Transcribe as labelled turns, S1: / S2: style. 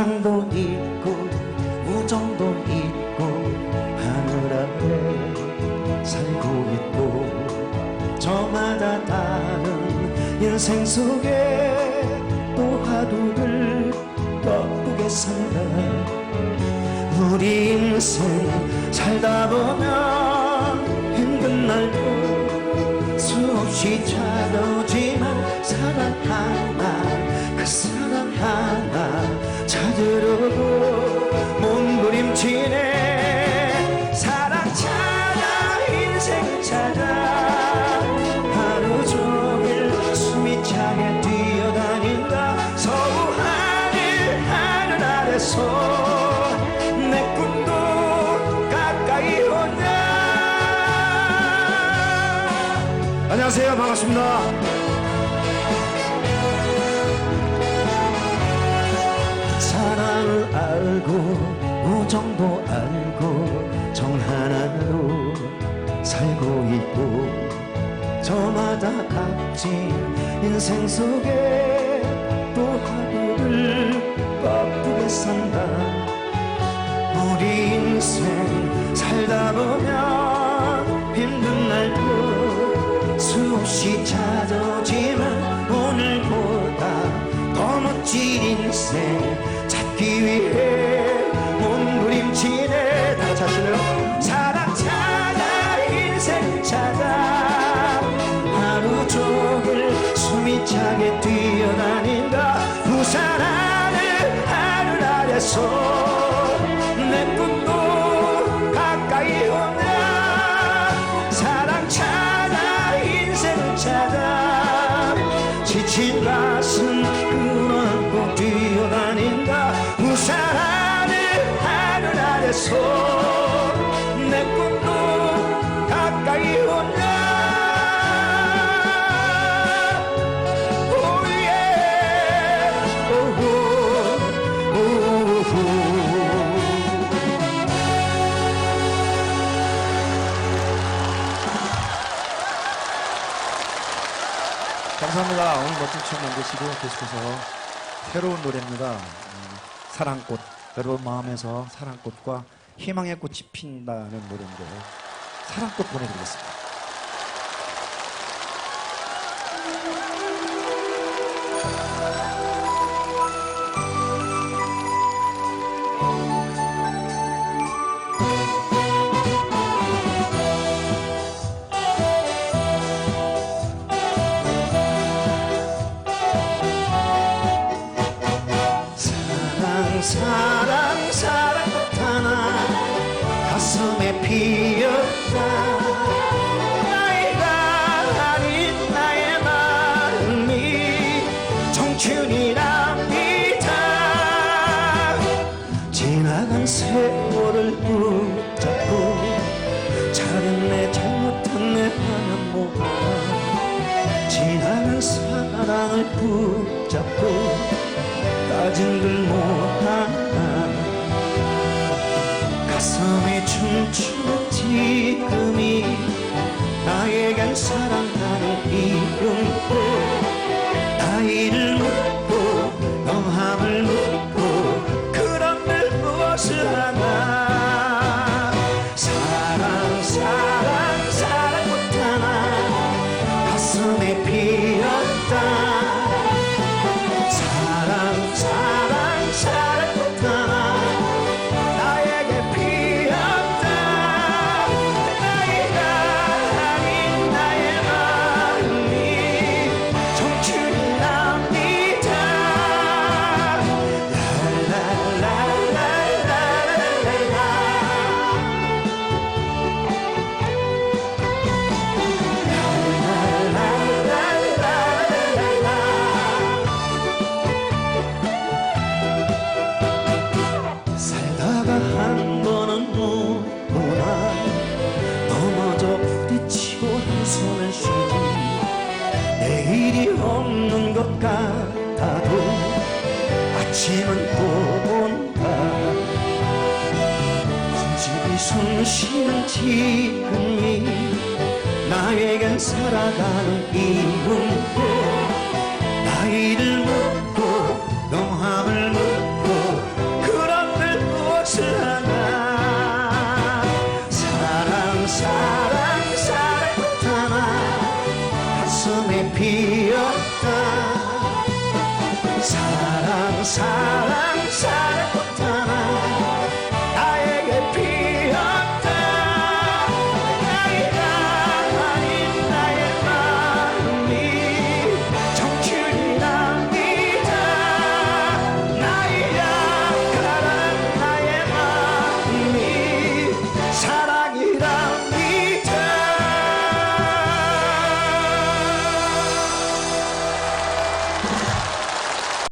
S1: 사랑도 있고 우정도 있고 하늘 아래 살고 있고 저마다 다른 인생 속에 또 하루를 바쁘게 산다 우리 인생 살다 보면 힘든 날도 수없이 찾아오 안녕하세요. 반갑습니다. 사랑을 알고 우정도 알고 정 하나로 살고 있고 저마다 값진 인생 속에 또 하루 숨이 차게 뛰어다닌다 부산 하늘 하늘 아래서
S2: 감사합니다. 오늘 멋진 춤 만드시고 계속해서 새로운 노래입니다. 음, 사랑꽃. 여러분 마음에서 사랑꽃과 희망의 꽃이 핀다는 노래인데 사랑꽃 보내드리겠습니다.
S1: 사랑 사랑 하나 가슴에 피었다. 지나간 세월을 붙잡고 잘했네 잘못했네 하면 뭐하나 지나간 사랑을 붙잡고 따진 들 못하나. 가슴이 춤추는 지금이 나에겐 사랑하는 이 온다 집이 숨쉬는 지금이 나에겐 살아가는 이유인데 나이를 묻고 농함을 묻고 그런들 무엇을 하나 사랑 사랑 사랑 하나 가슴에 피었다 사랑 사랑 사랑.